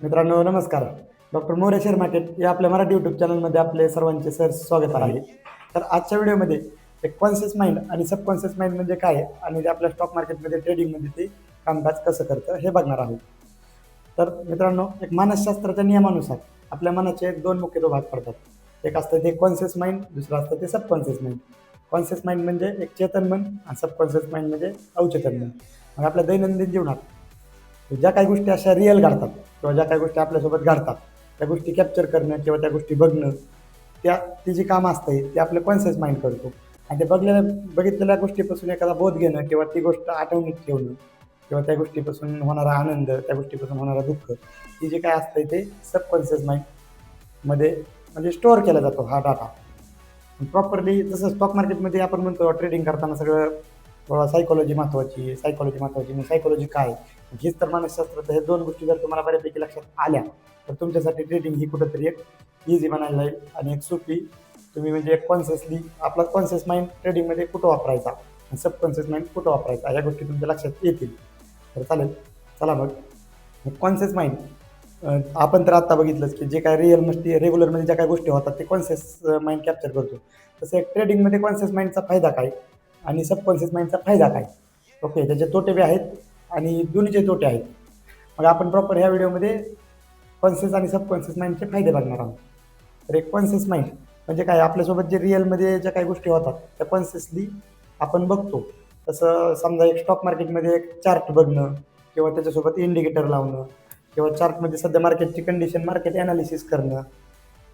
मित्रांनो नमस्कार. Doctor More share market या आपल्या मराठी यूट्यूब चॅनलमध्ये आपले सर्वांचे सर स्वागत आहे. तर आजच्या व्हिडिओमध्ये एक कॉन्शियस माइंड आणि सबकॉन्शियस माइंड म्हणजे काय आणि ते आपल्या स्टॉक मार्केटमध्ये ट्रेडिंगमध्ये ते कामकाज कसं करतं हे बघणार आहोत. तर मित्रांनो एक मानसशास्त्राच्या नियमानुसार आपल्या मनाचे दोन मुख्य भाग पडतात. एक असतं ते कॉन्शियस माइंड दुसरं असतं ते सबकॉन्शियस माइंड कॉन्शियस माइंड म्हणजे एक चेतन मन आणि सबकॉन्शियस माइंड म्हणजे अवचेतन मन. मग आपल्या दैनंदिन जीवनात ज्या काही गोष्टी अशा रिअल घडतात किंवा ज्या काही गोष्टी आपल्यासोबत घडतात त्या गोष्टी कॅप्चर करणं किंवा त्या गोष्टी बघणं त्या ती जी कामं असते ते आपलं कॉन्शियस माइंड करतो. आणि ते बघलेल्या बघितलेल्या गोष्टीपासून एखादा बोध घेणं किंवा ती गोष्ट आठवणीत ठेवणं किंवा त्या गोष्टीपासून होणारा आनंद त्या गोष्टीपासून होणारा दुःख ती जे काय असतं ते सबकॉन्शियस माइंडमध्ये म्हणजे स्टोअर केला जातो हा डाटा प्रॉपरली जसं स्टॉक मार्केटमध्ये आपण म्हणतो ट्रेडिंग करताना सगळं बाबा सायकोलॉजी महत्त्वाची सायकोलॉजी महत्त्वाची मग सायकोलॉजी काय? हीच तर मानसशास्त्र. तर हे दोन गोष्टी जर तुम्हाला बऱ्यापैकी लक्षात आल्या तर तुमच्यासाठी ट्रेडिंग ही कुठंतरी एक इझी बनायला जाईल आणि एक सोपी. तुम्ही म्हणजे एक कॉन्शियसली आपला कॉन्शियस माइंड ट्रेडिंगमध्ये कुठं वापरायचा? आणि सबकॉन्शियस माइंड कुठं वापरायचा? या गोष्टी तुमच्या लक्षात येतील. तर चालेल. चला मग. कॉन्शियस माइंड आपण तर आत्ता बघितलंच की जे काय रिअल मस्ती रेग्युलरमध्ये ज्या काय गोष्टी होतात ते कॉन्शियस माइंड कॅप्चर करतो. तसं एक ट्रेडिंगमध्ये कॉन्शियस माइंडचा फायदा काय? आणि सबकॉन्शियस माइंडचा फायदा काय? ओके त्याचे तोटे बी आहेत आणि दोन्हीचे तोटे आहेत मग आपण प्रॉपर ह्या व्हिडिओमध्ये कॉन्शियस आणि सबकॉन्शियस माइंडचे फायदे बघणार आहोत. तर एक कॉन्शियस माइंड म्हणजे काय? आपल्यासोबत जे रिअलमध्ये ज्या काही गोष्टी होतात त्या कॉन्शियसली आपण बघतो. तसं समजा एक स्टॉक मार्केटमध्ये एक चार्ट बघणं किंवा त्याच्यासोबत इंडिकेटर लावणं किंवा चार्टमध्ये सध्या मार्केटची कंडिशन मार्केट ॲनालिसिस करणं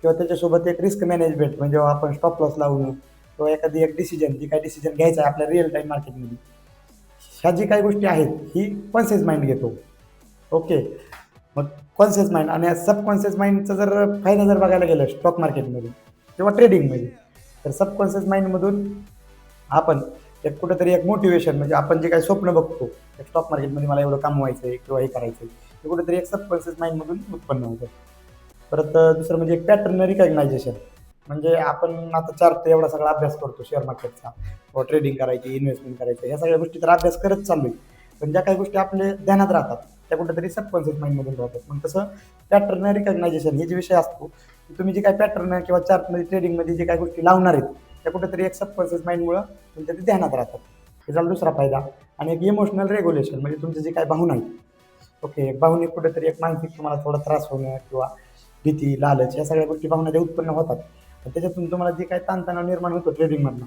किंवा त्याच्यासोबत एक रिस्क मॅनेजमेंट म्हणजे आपण स्टॉप लॉस लावणं किंवा एखादी एक डिसिजन जी काय डिसिजन घ्यायचं आहे आपल्या रिअल टाईम मार्केटमध्ये ह्या जी काही गोष्टी आहेत ही कॉन्शियस माइंड घेतो. ओके मग कॉन्शियस माइंड आणि सबकॉन्शियस माइंडचा जर फायदा जर बघायला गेलं स्टॉक मार्केटमध्ये किंवा ट्रेडिंगमध्ये तर सबकॉन्शियस माइंडमधून आपण एक कुठंतरी एक मोटिवेशन म्हणजे आपण जे काही स्वप्न बघतो एक स्टॉक मार्केटमध्ये मला एवढं कमवायचं आहे किंवा हे करायचं आहे ते कुठंतरी एक सबकॉन्शियस माइंडमधून उत्पन्न होतं. परत दुसरं म्हणजे एक पॅटर्न रिकग्नायझेशन म्हणजे आपण आता चार्ट एवढा सगळा अभ्यास करतो शेअर मार्केटचा ट्रेडिंग करायची इन्व्हेस्टमेंट करायचं ह्या सगळ्या गोष्टी तर अभ्यास करत चालू आहे पण ज्या काही गोष्टी आपल्या ध्यानात राहतात त्या कुठेतरी सबकॉन्शियस माइंडमधून राहतात. मग तसं पॅटर्न रिकग्नायझेशन हे जे विषय असतो तुम्ही जे काही पॅटर्न किंवा चार्टमध्ये ट्रेडिंगमध्ये जे काही गोष्टी लावणार आहेत त्या कुठेतरी एक सबकॉन्शियस माइंडमुळं तुमच्या ते ध्यानात राहतात. हे झाला दुसरा फायदा. आणि एक इमोशनल रेग्युलेशन म्हणजे तुमचे जे काही भावना आहेत. ओके भावनिक कुठेतरी एक मानसिक तुम्हाला थोडा त्रास होणं किंवा भीती लालच या सगळ्या गोष्टी भावना ज्या उत्पन्न होतात त्याच्यातून तुम्हाला जे काही ताणतणाव निर्माण होतो ट्रेडिंगमधनं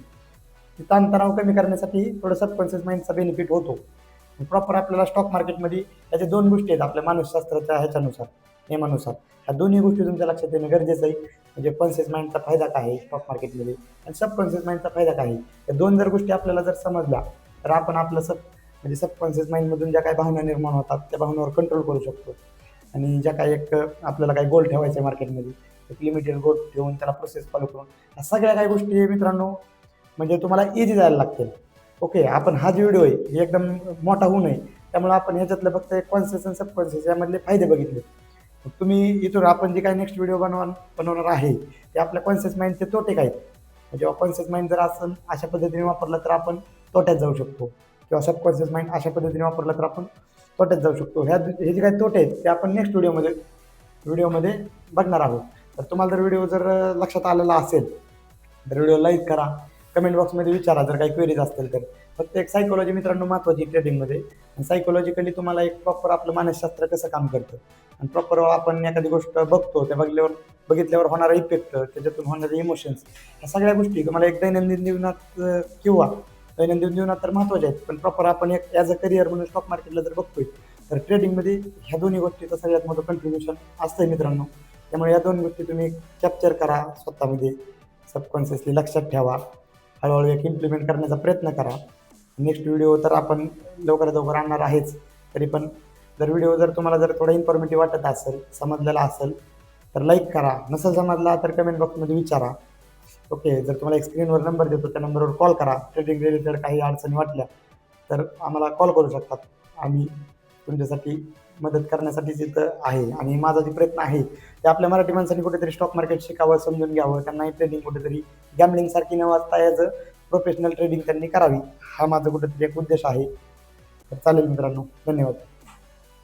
ते ताणतणाव कमी करण्यासाठी थोडं सबकॉन्शियस माइंडचा बेनिफिट होतो. प्रॉपर आपल्याला स्टॉक मार्केटमध्ये याच्या दोन गोष्टी आहेत आपल्या मानसशास्त्राच्या ह्याच्यानुसार नियमानुसार. ह्या दोन्ही गोष्टी तुमच्या लक्षात येणं गरजेचं आहे. म्हणजे कॉन्शियस माइंडचा फायदा काय आहे स्टॉक मार्केटमध्ये आणि सबकॉन्शियस माइंडचा फायदा काय आहे? या दोन जर गोष्टी आपल्याला जर समजल्या तर आपण आपलं सब म्हणजे सबकॉन्शियस माइंडमधून ज्या काही भावना निर्माण होतात त्या भावनावर कंट्रोल करू शकतो. आणि ज्या काही एक आपल्याला काही गोल ठेवायचं आहे मार्केटमध्ये एक लिमिटेड गोल ठेवून त्याला प्रोसेस फॉलो करून ह्या सगळ्या काही गोष्टी मित्रांनो म्हणजे तुम्हाला इझी जायला लागतील. ओके आपण हा जो व्हिडिओ आहे हे एकदम मोठा होऊ नये. त्यामुळे आपण ह्याच्यातलं फक्त एक कॉन्सेस आणि सबकॉन्सेस यामधले फायदे बघितले. तुम्ही इथून आपण जे काही नेक्स्ट व्हिडिओ बनवा बनवणार आहे ते आपल्या कॉन्शियस माइंडचे तोटे काय? आहेत जेव्हा कॉन्शियस माइंड जर असं अशा पद्धतीने वापरलं तर आपण तोट्यात जाऊ शकतो. किंवा सबकॉन्शियस माइंड अशा पद्धतीने वापरलं तर आपण पटत जाऊ शकतो. ह्या हे जे काही तोटे आहेत ते आपण नेक्स्ट व्हिडिओमध्ये व्हिडिओमध्ये बघणार आहोत. तर तुम्हाला जर व्हिडिओ जर लक्षात आलेला असेल तर व्हिडिओ लाईक करा. कमेंट बॉक्समध्ये विचारा जर काही क्वेरीज असतील तर. फक्त एक सायकोलॉजी मित्रांनो महत्त्वाची ट्रेडिंगमध्ये आणि सायकोलॉजिकली तुम्हाला एक प्रॉपर आपलं मानसशास्त्र कसं काम करतं. आणि प्रॉपर आपण एखादी गोष्ट बघतो त्या बघल्यावर बघितल्यावर होणारा इफेक्ट त्याच्यातून होणारे इमोशन्स ह्या सगळ्या गोष्टी तुम्हाला एक दैनंदिन जीवनात किंवा दैनंदिन जीवनात तर महत्त्वाच्या आहेत पण प्रॉपर आपण एक ॲज अ करिअर म्हणून स्टॉक मार्केटला जर बघतोय तर ट्रेडिंगमध्ये ह्या दोन्ही गोष्टीचं सगळ्यात मोठं कंट्रीब्युशन असतं मित्रांनो. त्यामुळे या दोन गोष्टी तुम्ही कॅप्चर करा स्वतःमध्ये सबकॉन्शियसली लक्षात ठेवा. हळूहळू एक इम्प्लिमेंट करण्याचा प्रयत्न करा. नेक्स्ट व्हिडिओ तर आपण लवकरात लवकर आणणार आहेच तरी पण जर व्हिडिओ जर तुम्हाला जर थोडा इन्फॉर्मेटिव्ह वाटत असेल समजलेला असेल तर लाईक करा. नसेल समजला तर कमेंट बॉक्समध्ये विचारा. ओके जर तुम्हाला एक स्क्रीनवर नंबर देतो त्या नंबरवर कॉल करा. ट्रेडिंग रिलेटेड काही अडचणी वाटल्या तर आम्हाला कॉल करू शकतात. आम्ही तुमच्यासाठी मदत करण्यासाठीच इथं आहे. आणि माझा जे प्रयत्न आहे ते आपल्या मराठी माणसांनी कुठेतरी स्टॉक मार्केट शिकावं समजून घ्यावं. त्यांनाही ट्रेडिंग कुठेतरी गॅमलिंगसारखी न वाचता ॲज अ प्रोफेशनल ट्रेडिंग त्यांनी करावी. हा माझा कुठेतरी एक उद्देश आहे. तर चालेल मित्रांनो धन्यवाद.